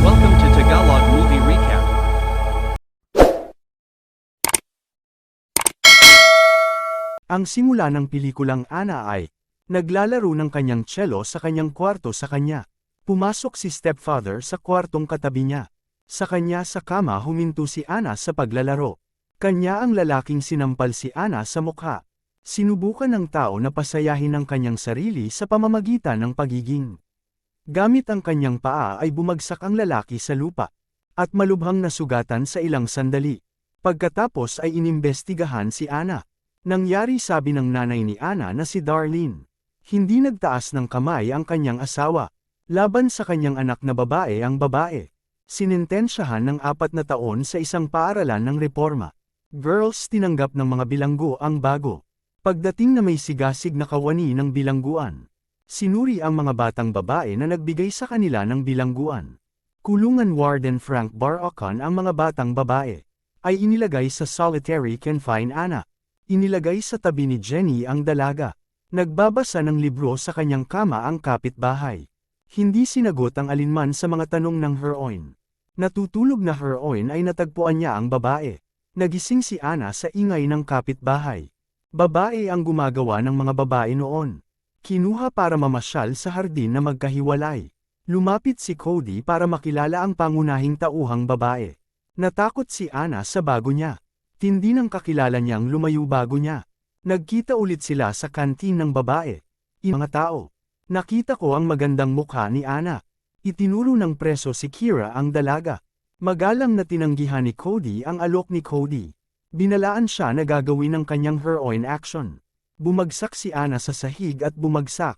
Welcome to Tagalog Movie Recap. Ang simula ng pelikulang Ana ay, naglalaro ng kanyang cello sa kanyang kwarto sa kanya. Pumasok si stepfather sa kwartong katabi niya. Sa kanya sa kama huminto si Ana sa paglalaro. Kanya ang lalaking sinampal si Ana sa mukha. Sinubukan ng tao na pasayahin ang kanyang sarili sa pamamagitan ng pagiging. Gamit ang kanyang paa ay bumagsak ang lalaki sa lupa. At malubhang nasugatan sa ilang sandali. Pagkatapos ay inimbestigahan si Ana. Nangyari sabi ng nanay ni Ana na si Darlene. Hindi nagtaas ng kamay ang kanyang asawa. Laban sa kanyang anak na babae ang babae. Sinintensyahan ng apat na taon sa isang paaralan ng reforma. Girls tinanggap ng mga bilanggo ang bago. Pagdating na may sigasig na kawani ng bilangguan. Sinuri ang mga batang babae na nagbigay sa kanila ng bilangguan. Kulungan Warden Frank Barocon ang mga batang babae. Ay inilagay sa solitary confine ana. Inilagay sa tabi ni Jenny ang dalaga. Nagbabasa ng libro sa kanyang kama ang kapitbahay. Hindi sinagot ang alinman sa mga tanong ng Heroin. Natutulog na Heroin ay natagpuan niya ang babae. Nagising si Ana sa ingay ng kapitbahay. Babae ang gumagawa ng mga babae noon. Kinuha para mamasyal sa hardin na magkahiwalay. Lumapit si Cody para makilala ang pangunahing tauhang babae. Natakot si Ana sa bago niya. Tindi ng kakilala niyang lumayo bago niya. Nagkita ulit sila sa kantin ng babae. I mga tao. Nakita ko ang magandang mukha ni Ana. Itinuro ng preso si Kira ang dalaga. Magalang na tinanggihan ni Cody ang alok ni Cody. Binalaan siya na gagawin ng kanyang heroin action. Bumagsak si Ana sa sahig at bumagsak.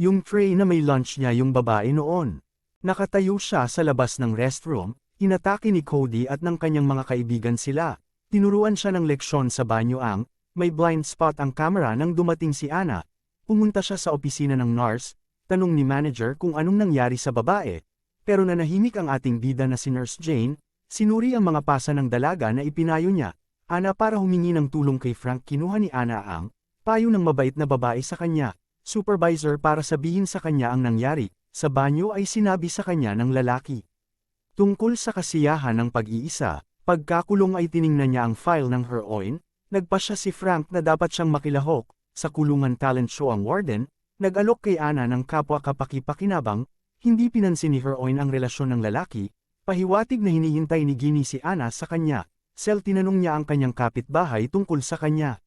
Yung tray na may lunch niya yung babae noon. Nakatayo siya sa labas ng restroom, inatake ni Cody at ng kanyang mga kaibigan sila. Tinuruan siya ng leksyon sa banyo ang, may blind spot ang camera nang dumating si Ana. Pumunta siya sa opisina ng nurse, tanong ni manager kung anong nangyari sa babae. Pero nanahimik ang ating bida na si Nurse Jane, sinuri ang mga pasa ng dalaga na ipinayo niya. Ana para humingi ng tulong kay Frank kinuha ni Ana ang, payo ng mabait na babae sa kanya, supervisor para sabihin sa kanya ang nangyari, sa banyo ay sinabi sa kanya ng lalaki. Tungkol sa kasiyahan ng pag-iisa, pagkakulong ay tiningnan niya ang file ng heroin, nagpa siya si Frank na dapat siyang makilahok, sa kulungan talent show ang warden, nag-alok kay Ana ng kapwa kapakipakinabang, hindi pinansin ni heroin ang relasyon ng lalaki, pahiwatig na hinihintay ni Ginny si Ana sa kanya, sel tinanong niya ang kanyang kapitbahay tungkol sa kanya.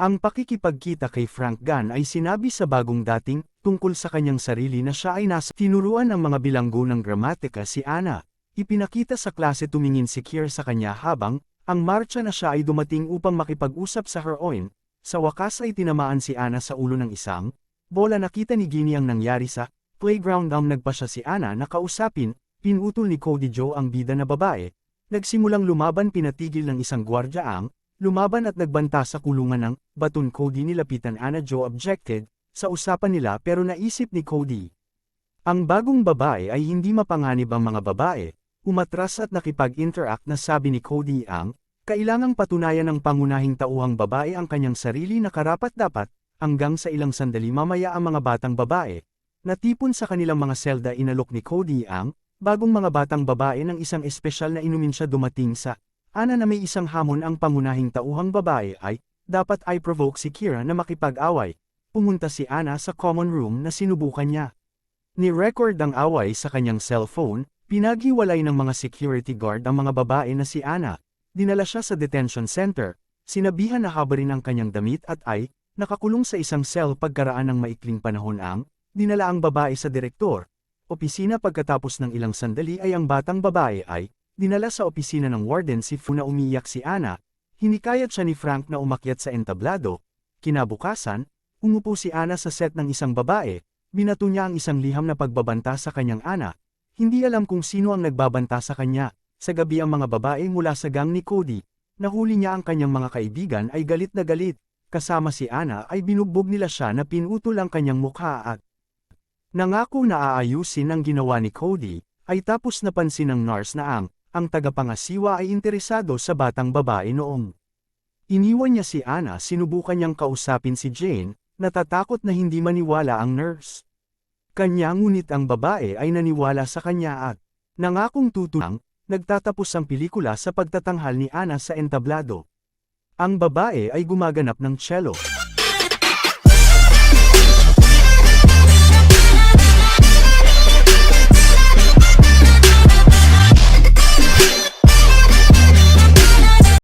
Ang pakikipagkita kay Frank Gunn ay sinabi sa bagong dating, tungkol sa kanyang sarili na siya ay nasa tinuruan ng mga bilanggo ng gramatika si Ana. Ipinakita sa klase tumingin si Kier sa kanya habang, ang marcha na siya ay dumating upang makipag-usap sa heroin, sa wakas ay tinamaan si Ana sa ulo ng isang, bola nakita ni Ginny ang nangyari sa, playground ang nagpa siya si Ana na kausapin, pinutol ni Cody Joe ang bida na babae, nagsimulang lumaban pinatigil ng isang gwardya ang, lumaban at nagbanta sa kulungan ng, baton Cody nilapitan Ana Joe objected, sa usapan nila pero naisip ni Cody. Ang bagong babae ay hindi mapanganib ang mga babae, umatras at nakipag-interact na sabi ni Cody ang, kailangang patunayan ng pangunahing tauhang babae ang kanyang sarili na karapat-dapat, hanggang sa ilang sandali mamaya ang mga batang babae. Natipon sa kanilang mga selda inalok ni Cody ang, bagong mga batang babae ng isang espesyal na inumin siya dumating sa, ana na may isang hamon ang pangunahing tauhang babae ay, dapat ay provoke si Kira na makipag-away. Pumunta si Ana sa common room na sinubukan niya. Ni-record ang away sa kanyang cellphone, pinaghiwalay ng mga security guard ang mga babae na si Ana, dinala siya sa detention center, sinabihan na habarin ang kanyang damit at ay, nakakulong sa isang cell pagkaraan ng maikling panahon ang, dinala ang babae sa direktor, opisina pagkatapos ng ilang sandali ay ang batang babae ay, dinala sa opisina ng warden si Fu na umiyak si Ana, hinikayat siya ni Frank na umakyat sa entablado, kinabukasan, umupo si Ana sa set ng isang babae, binato niya ang isang liham na pagbabanta sa kanyang Ana, hindi alam kung sino ang nagbabanta sa kanya, sa gabi ang mga babae mula sa gang ni Cody, nahuli niya ang kanyang mga kaibigan ay galit na galit, kasama si Ana ay binugbog nila siya na pinutol ang kanyang mukha at nangako na aayusin ang ginawa ni Cody, ay tapos napansin ng nurse na ang, ang tagapangasiwa ay interesado sa batang babae noong. Iniwan niya si Ana sinubukan niyang kausapin si Jane, natatakot na hindi maniwala ang nurse. kanya ngunit ang babae ay naniwala sa kanya at nangakong tutunang, nagtatapos ang pelikula sa pagtatanghal ni Ana sa entablado. Ang babae ay gumaganap ng cello,